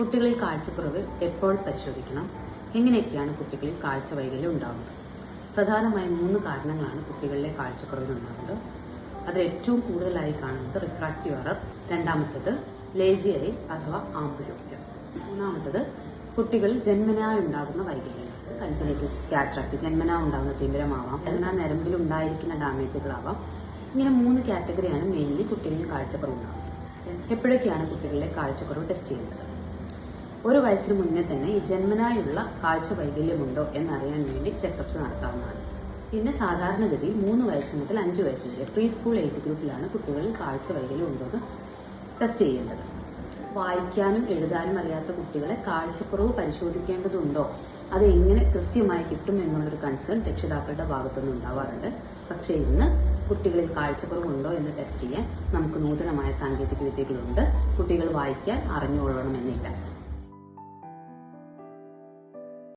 കുട്ടികളിൽ കാഴ്ചക്കുറവ് എപ്പോൾ പരിശോധിക്കണം? എങ്ങനെയൊക്കെയാണ് കുട്ടികളിൽ കാഴ്ച വൈകല്യം ഉണ്ടാകുന്നത് പ്രധാനമായും മൂന്ന് കാരണങ്ങളാണ് കുട്ടികളിലെ കാഴ്ചക്കുറവിന് ഉണ്ടാകുന്നത്. അതിൽ ഏറ്റവും കൂടുതലായി കാണുന്നത് റിഫ്രാക്റ്റീവ് എറർ രണ്ടാമത്തേത് ലേസി ഐ അഥവാ ആംബുലോപ്യം മൂന്നാമത്തത് കുട്ടികളിൽ ജന്മനാ ഉണ്ടാകുന്ന വൈകല്യങ്ങൾ കൺസിലേക്ക് കാറ്ററാക്ട് ജന്മനാ ഉണ്ടാകുന്ന തീവ്രമാവാം. അതിനാൽ നരമ്പിൽ ഉണ്ടായിരിക്കുന്ന ഡാമേജുകളാവാം. ഇങ്ങനെ മൂന്ന് കാറ്റഗറിയാണ് മെയിൻലി കുട്ടികളിൽ കാഴ്ചക്കുറവ് ഉണ്ടാകുന്നത്. എപ്പോഴൊക്കെയാണ് കുട്ടികളിലെ കാഴ്ചക്കുറവ് ടെസ്റ്റ് ചെയ്യേണ്ടത് ഒരു വയസ്സിന് മുന്നേ തന്നെ ഈ ജന്മനായുള്ള കാഴ്ച വൈകല്യമുണ്ടോ എന്നറിയാൻ വേണ്ടി ചെക്കപ്സ് നടത്താവുന്നതാണ്. പിന്നെ സാധാരണഗതിയിൽ മൂന്ന് വയസ്സ് മുതൽ അഞ്ച് വയസ്സ് വരെ പ്രീ സ്കൂൾ ഏജ് ഗ്രൂപ്പിലാണ് കുട്ടികളിൽ കാഴ്ച വൈകല്യം ഉണ്ടോ എന്ന് ടെസ്റ്റ് ചെയ്യേണ്ടത്. വായിക്കാനും എഴുതാനും അറിയാത്ത കുട്ടികളെ കാഴ്ചക്കുറവ് പരിശോധിക്കേണ്ടതുണ്ടോ? അത് എങ്ങനെ കൃത്യമായി കിട്ടും എന്നുള്ളൊരു കൺസേൺ രക്ഷിതാക്കളുടെ ഭാഗത്തുനിന്ന് ഉണ്ടാവാറുണ്ട്. പക്ഷേ ഇന്ന് കുട്ടികളിൽ കാഴ്ചക്കുറവുണ്ടോ എന്ന് ടെസ്റ്റ് ചെയ്യാൻ നമുക്ക് നൂതനമായ സാങ്കേതിക വിദ്യകളുണ്ട് കുട്ടികൾ വായിക്കാൻ അറിഞ്ഞുകൊള്ളണമെന്നില്ല.